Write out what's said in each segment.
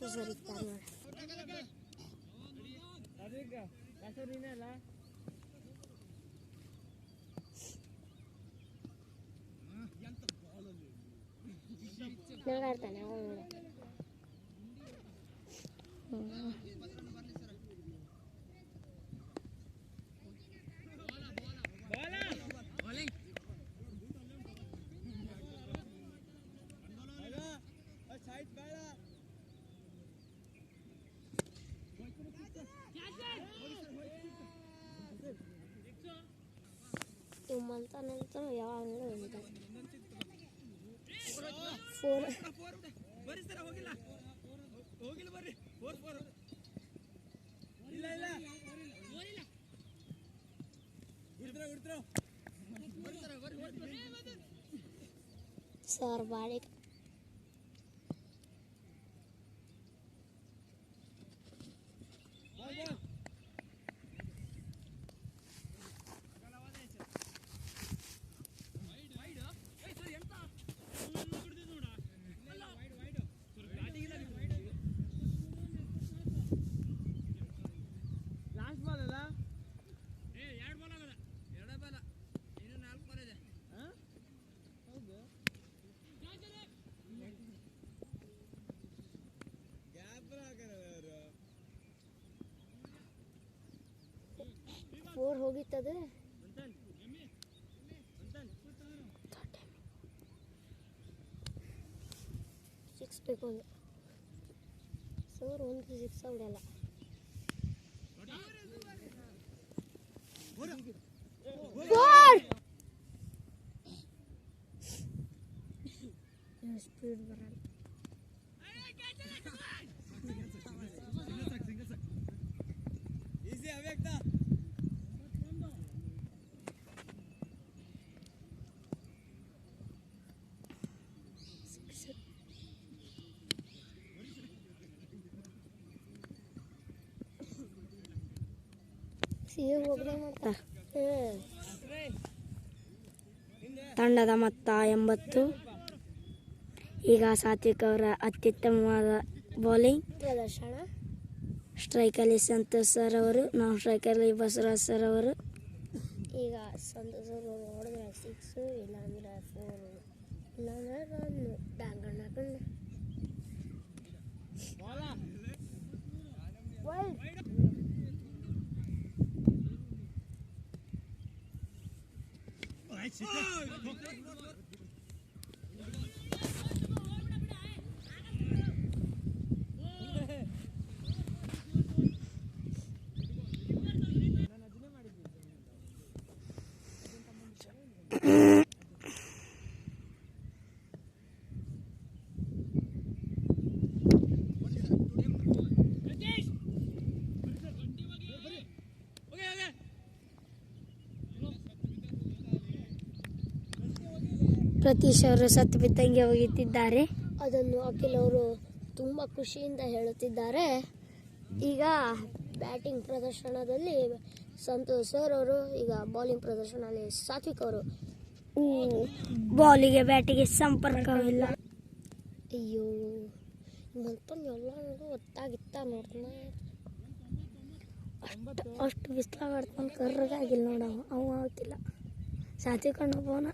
ಸಂತೋಷ ಇರ್ತಾರೆ ನೋಡಿ ನಗಾಡ್ತಾನೆ ಅವನು ನೋಡಿ ನಂತರ ಯಾವಾಗಲೂ ಹೇಳ್ತಾರೆ ಫೋನ್ ಬರ್ರಿ ಸರ್ ಹೋಗಿಲ್ಲ. ಹೋಗಿಲ್ಲ ಬರ್ರಿ. Four four. ಇಲ್ಲ ಇಲ್ಲ. ಸರ್ ಬಾಡಿ ಫೋರ್ ಹೋಗಿತ್ತದು ಸಿಕ್ಸ್ ಬೇಕು ಒಂದು ಸರ್ ಒಂದು ಸಿಕ್ಸ್ ಹೊಡೆಯಲ್ಲ ಫೋರ್ ಸ್ಪೀಡ್ ಬರಲ್ಲ ಈಸಿ ಅವ್ಯಕ್ತ ತಂಡದ ಮೊತ್ತ ಎಂಬತ್ತು. ಈಗ ಸಾತ್ವಿಕ್ ಅವರ ಅತ್ಯುತ್ತಮವಾದ ಬೌಲಿಂಗ್. ಪ್ರದರ್ಶನ ಸ್ಟ್ರೈಕಲ್ಲಿ ಸಂತೋಷ್ ಸರ್ ಅವರು, ನಾವು ಸ್ಟ್ರೈಕಲ್ಲಿ ಬಸವರಾಜ್ ಸರ್ ಅವರು. ಈಗ ಸಂತೋಷ್ ಅವರು ನೋಡಿದ್ರೆ ಸಿಕ್ಸು ಇಲ್ಲಾಂದ್ರೆ ಫೋರು ಇಲ್ಲಾಂದ್ರೆ Haydi. ಪ್ರತೀಶ್ ಅವರು ಸತ್ತು ಬಿದ್ದಂಗೆ ಹೋಗುತ್ತಿದ್ದಾರೆ. ಅದನ್ನು ಅಖಿಲ್ ಅವರು ತುಂಬ ಖುಷಿಯಿಂದ ಹೇಳುತ್ತಿದ್ದಾರೆ. ಈಗ ಬ್ಯಾಟಿಂಗ್ ಪ್ರದರ್ಶನದಲ್ಲಿ ಸಂತೋಷ್ ಸರ್ ಅವರು ಈಗ ಬೌಲಿಂಗ್ ಪ್ರದರ್ಶನದಲ್ಲಿ ಸಾತ್ವಿಕ್ ಅವರು. ಬಾಲಿಗೆ ಬ್ಯಾಟಿಗೆ ಸಂಪರ್ಕವಿಲ್ಲ ಅಯ್ಯೋ ಮತ್ತೊಂದು ಎಲ್ಲ ಒತ್ತಾಗಿತ್ತ ನೋಡ್ತಾನೆ. ಅಷ್ಟು ಅಷ್ಟು ಬಿಸ್ಲಾಗ ಆಡ್ತಾನೆ ಕರ್ರಗಾಗಿಲ್ಲ ನೋಡವ ಅವ ಆಗ್ತಿಲ್ಲ. ಸಾತ್ವಿಕ್ ಅಣ್ಣ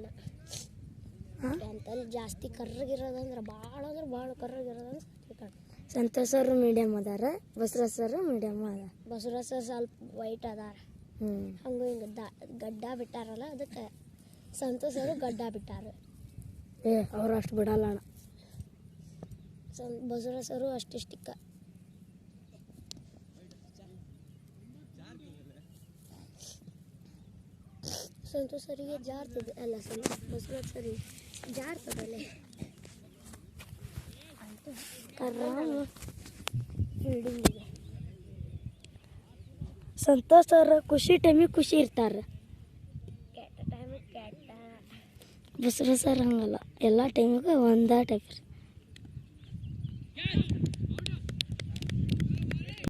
ಸಾತ್ವಿಕಣ್ಣ ಅಂತಲ್ಲಿ ಜಾಸ್ತಿ ಕರ್ರಗಿರೋದಂದ್ರೆ ಭಾಳ ಅಂದ್ರೆ ಭಾಳ ಕರ್ರಗಿರೋದಂದ್ರೆ ಸಾತ್ವಿಕಣ್ಣ ಸಂತೋಷ್ ಅವರು ಮೀಡಿಯಮ್ ಅದಾರ ಬಸವರಾಜ್ ಸರ್ ಮೀಡಿಯಮ್ ಅದ ಬಸವರಾಜ್ ಸರ್ ಸ್ವಲ್ಪ ವೈಟ್ ಅದಾರ. ಹ್ಞೂ ಹಂಗೆ ಹಿಂಗೆ ದ ಗಡ್ಡ ಬಿಟ್ಟಾರಲ್ಲ ಅದಕ್ಕೆ ಸಂತೋಷ್ ಅವರು ಗಡ್ಡ ಬಿಟ್ಟಾರ. ಏ ಅವ್ರು ಅಷ್ಟು ಬಿಡಲ್ಲ ಅಣ್ಣ. ಸಂ ಬಸವರಾಜ್ ಸರು ಅಷ್ಟಿಷ್ಟಿಕ್ಕ ಸಂತೋಷ್ ಸರಿಗೆ ಜಾರ್ತದೆ. ಅಲ್ಲ ಸಂತೋಷ್ ಬಸವರಾಜ್ ಸರಿ ಜಾರ್ತದಲ್ಲ ಆರಾಮ ಫೀಲ್ಡಿಂಗ್ ಇದೆ. ಸಂತೋಷ್ ಅವ್ರ ಖುಷಿ ಟೈಮಿಗೆ ಖುಷಿ ಇರ್ತಾರೆ. ಕೆಟ್ಟ ಟೈಮಿಗೆ ಕೆಟ್ಟ. ಬಸವರಾಜ್ ಸರ್ ಹಂಗಲ್ಲ ಎಲ್ಲ ಟೈಮಿಗೂ ಒಂದೇ ಟೈಪ್ ಇರ್ತಾರೆ